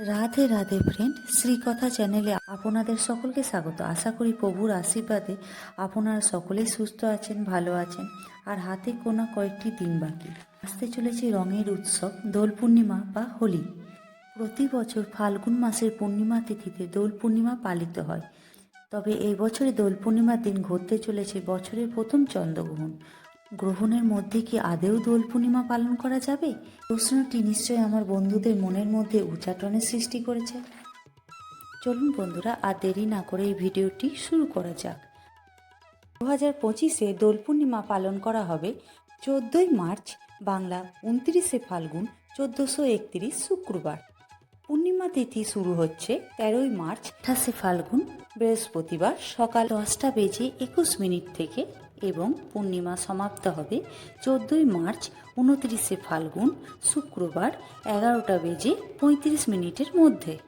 Radhe Radhe friend শ্রীকথা চ্যানেলে আপনাদের সকলকে স্বাগত। আশা করি প্রভুর আশীর্বাদে আপনারা সকলেই সুস্থ আছেন, ভালো আছেন। আর হাতে কোনা কয়েকটি দিন বাকি। আসতে চলেছে রঙের উৎসব, দোল পূর্ণিমা বা হোলি। প্রতি বছর ফাল্গুন মাসের পূর্ণিমা তিথিতে দোল পূর্ণিমা পালিত হয়। তবে এই বছরে দোল পূর্ণিমার দিন ঘটতে চলেছে বছরের প্রথম চন্দ্রগ্রহণ। গ্রহণের মধ্যে কি আদেও দোল পূর্ণিমা পালন করা যাবে? প্রশ্নটি নিশ্চয়ই আমার বন্ধুদের মনের মধ্যে উচ্চাটনের সৃষ্টি করেছে। চলুন বন্ধুরা, আর দেরি না করে এই ভিডিওটি শুরু করা যাক। দু হাজার পঁচিশে দোল পূর্ণিমা পালন করা হবে চোদ্দোই মার্চ, বাংলা উনত্রিশে ফাল্গুন, চোদ্দোশো একত্রিশ শুক্রবার। পূর্ণিমা তিথি শুরু হচ্ছে তেরোই মার্চ, আঠাশে ফাল্গুন, বৃহস্পতিবার সকাল দশটা বেজে একুশ মিনিট থেকে। এবং পূর্ণিমা সমাপ্ত হবে চোদ্দোই মার্চ উনত্রিশে ফাল্গুন শুক্রবার এগারোটা বেজে পঁয়ত্রিশ মিনিটের মধ্যে।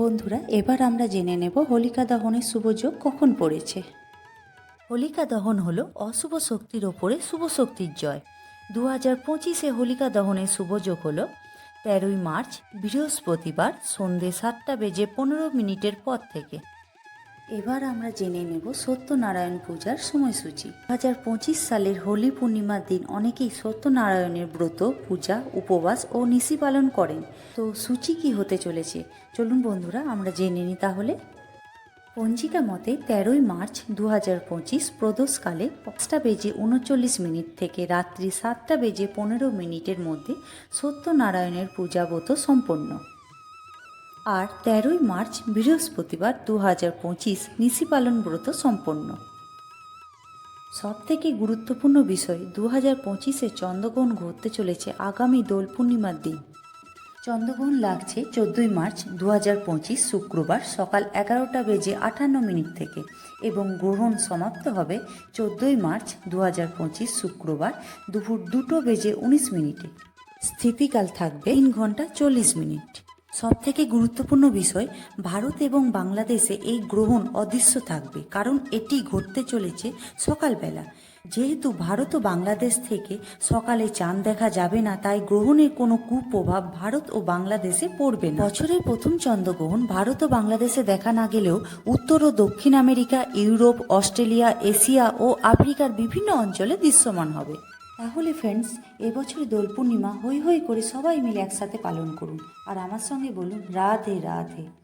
বন্ধুরা, এবার আমরা জেনে নেব হোলিকা দহনের শুভযোগ কখন পড়েছে। হোলিকা দহন হলো অশুভ শক্তির ওপরে শুভ শক্তির জয়। দু হাজার পঁচিশে হোলিকা দহনের শুভযোগ হলো তেরোই মার্চ বৃহস্পতিবার সন্ধে সাতটা বেজে পনেরো মিনিটের পর থেকে। এবার আমরা জেনে নেব সত্যনারায়ণ পূজার সময়সূচি। দু হাজার পঁচিশ সালের হোলি পূর্ণিমার দিন অনেকেই সত্যনারায়ণের ব্রত, পূজা, উপবাস ও নিশি পালন করেন। তো সূচি কি হতে চলেছে? চলুন বন্ধুরা, আমরা জেনে নিই তাহলে। পঞ্জিকা মতে তেরোই মার্চ দু হাজার পঁচিশ প্রদোষকালে পাঁচটা বেজে উনচল্লিশ মিনিট থেকে রাত্রি সাতটা বেজে পনেরো মিনিটের মধ্যে সত্যনারায়ণের পূজাব্রত সম্পন্ন। আর তেরোই মার্চ বৃহস্পতিবার দু হাজার পঁচিশ নিশি পালন ব্রত সম্পন্ন। সব থেকে গুরুত্বপূর্ণ বিষয় দু হাজার পঁচিশে চন্দ্রগ্রহণ ঘটতে চলেছে আগামী দোল পূর্ণিমার দিন। চন্দ্রগ্রহণ লাগছে চোদ্দোই মার্চ দু হাজার পঁচিশ শুক্রবার সকাল এগারোটা বেজে আটান্ন মিনিট থেকে এবং গ্রহণ সমাপ্ত হবে চোদ্দোই মার্চ দু হাজার পঁচিশ শুক্রবার দুপুর দুটো বেজে উনিশ মিনিটে। স্থিতিকাল থাকবে তিন ঘণ্টা চল্লিশ মিনিট। সব থেকে গুরুত্বপূর্ণ বিষয়, ভারত এবং বাংলাদেশে এই গ্রহণ অদৃশ্য থাকবে, কারণ এটি ঘটতে চলেছে সকালবেলা। যেহেতু ভারত ও বাংলাদেশ থেকে সকালে চাঁদ দেখা যাবে না, তাই গ্রহণের কোনো কুপ্রভাব ভারত ও বাংলাদেশে পড়বে না। বছরের প্রথম চন্দ্রগ্রহণ ভারত ও বাংলাদেশে দেখা না গেলেও উত্তর ও দক্ষিণ আমেরিকা, ইউরোপ, অস্ট্রেলিয়া, এশিয়া ও আফ্রিকার বিভিন্ন অঞ্চলে দৃশ্যমান হবে। তাহলে ফ্রেন্ডস এবছর দোল পূর্ণিমা হই হই করে সবাই মিলে একসাথে পালন করুন। আর আমার সঙ্গে বলুন, রাধে রাধে।